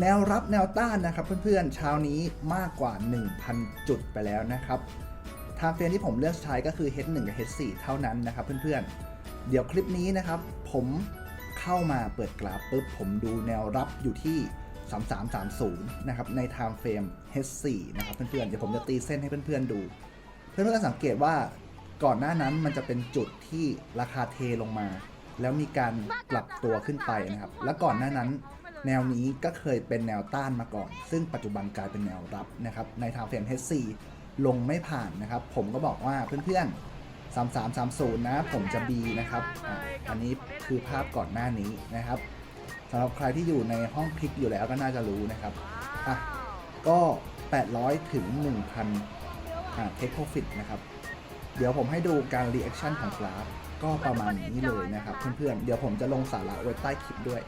แนวรับแนวต้านนะครับเพื่อนๆเช้านี้มากกว่า 1,000 จุดไปแล้วนะครับทางเฟรนที่ผมเลือกใช้ก็คือ H1 กับ H4 เท่านั้นนะครับเพื่อนๆ เดี๋ยวคลิปนี้นะครับผมเข้ามาเปิดกราฟปุ๊บผมดูแนวรับอยู่ที่ 3330 นะครับใน time frame H4 นะครับเพื่อนๆ เดี๋ยวผมจะตีเส้นให้เพื่อนๆดู เพื่อนๆก็สังเกตว่าก่อนหน้านั้นมันจะเป็นจุดที่ราคาเทลงมา แล้วมีการปรับตัวขึ้นไปนะครับ และก่อนหน้านั้น แนวนี้ก็เคยเป็นแนวต้านมาก่อน ซึ่งปัจจุบันกลายเป็นแนวรับนะครับ ในทางเฟรม H4 ลงไม่ผ่านนะครับ ผมก็บอกว่าเพื่อนๆ3330 นะ ผมจะ B นะครับออันนี้คือภาพก่อนหน้านี้นะครับสำหรับใครที่อยู่ในห้องคลิกอยู่แล้วก็น่าจะรู้นะครับอะก็ 800 ถึง 1,000อ่า take profit นะครับ เดี๋ยวผมให้ดูการ reaction ของกราฟ ก็ประมาณนี้เลยนะครับ เพื่อนๆ เดี๋ยวผมจะลงสาระไว้ใต้คลิปด้วย